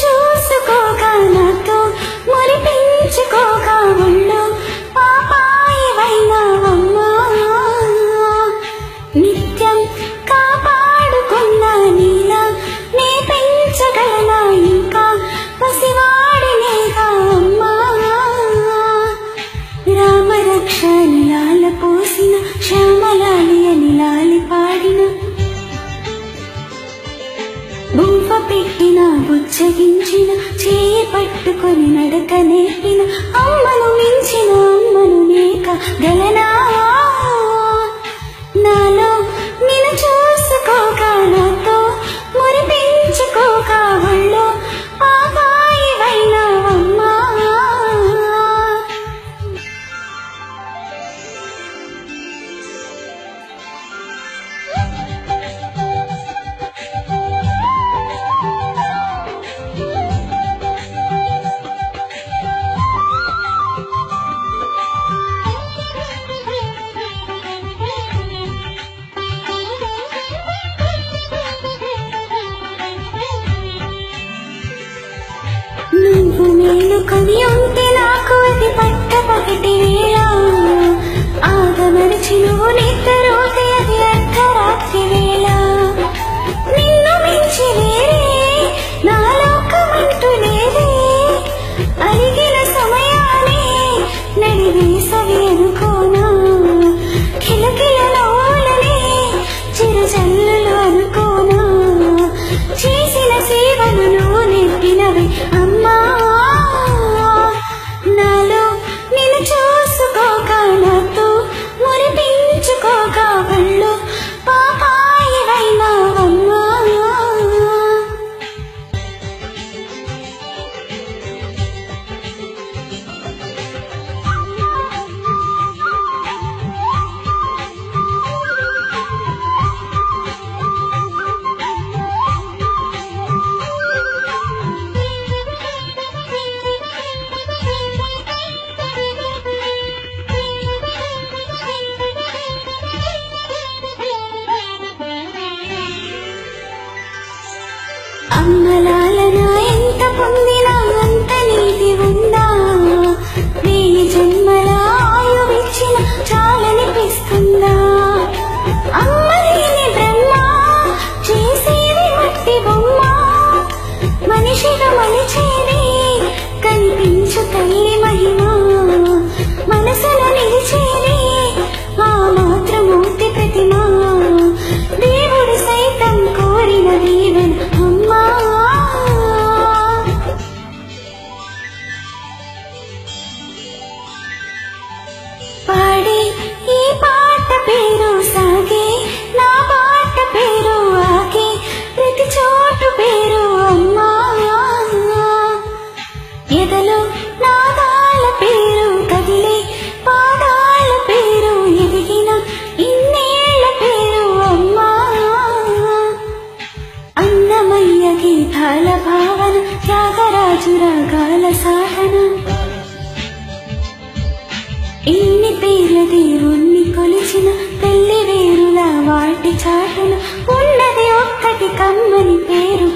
చూసుకోక నాతో మురిపించుకోక ఉండు ఒళ్ళు పాపాయివైనావమ్మా. నిత్యం కాపాడుకున్న నీలా నే పెంచగలనా ఇంకా పసివాడినేగా అమ్మా రామరక్ష నిలాల పోసిన శ్యామలాలి పెట్టిన బుచ్చగించిన చేయి పట్టుకొని నడక నేర్పిన అమ్మను 犬神 అమ్మలాలనా ఎంత పొందినా అంత నీతి ఉందా? వెయ్యి జన్మల ఆయువిచ్చిన చాలనిపిస్తుందా? అమ్మ లేని బ్రహ్మ చేసేది మట్టి బొమ్మ. మనిషిగా గీతాల భావన త్యాగరాజు రాగాల సాధన ఇన్ని పేర్ల దేవుణ్ణి కొలిచిన తల్లి వేరులా వాటి చాటున ఉన్నది ఒక్కటి కమ్మని పేరు